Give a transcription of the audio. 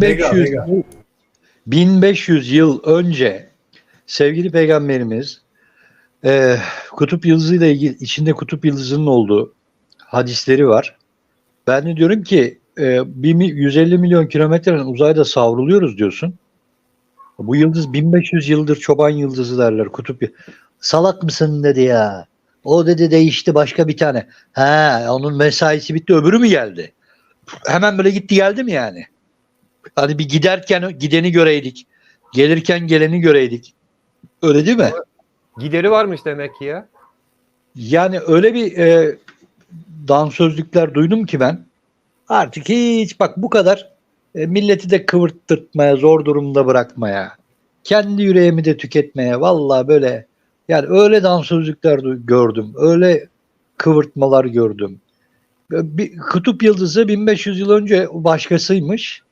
1500 Mega, yıl- 1500 yıl önce sevgili peygamberimiz e, kutup yıldızıyla ilgili içinde kutup yıldızının olduğu hadisleri var. Ben de diyorum ki e, bir mi- 150 milyon kilometrenin uzayda savruluyoruz diyorsun. Bu yıldız 1500 yıldır çoban yıldızı derler kutup. Salak mısın dedi ya. O dedi değişti başka bir tane. Ha onun mesaisi bitti öbürü mü geldi? Hemen böyle gitti geldi mi yani? Hani bir giderken gideni göreydik. Gelirken geleni göreydik. Öyle değil mi? Gideri varmış demek ki ya. Yani öyle bir e, dansözlükler duydum ki ben. Artık hiç bak bu kadar e, milleti de kıvırttırtmaya, zor durumda bırakmaya, kendi yüreğimi de tüketmeye vallahi böyle yani öyle dansözlükler gördüm. Öyle kıvırtmalar gördüm. Bir kutup yıldızı 1500 yıl önce başkasıymış.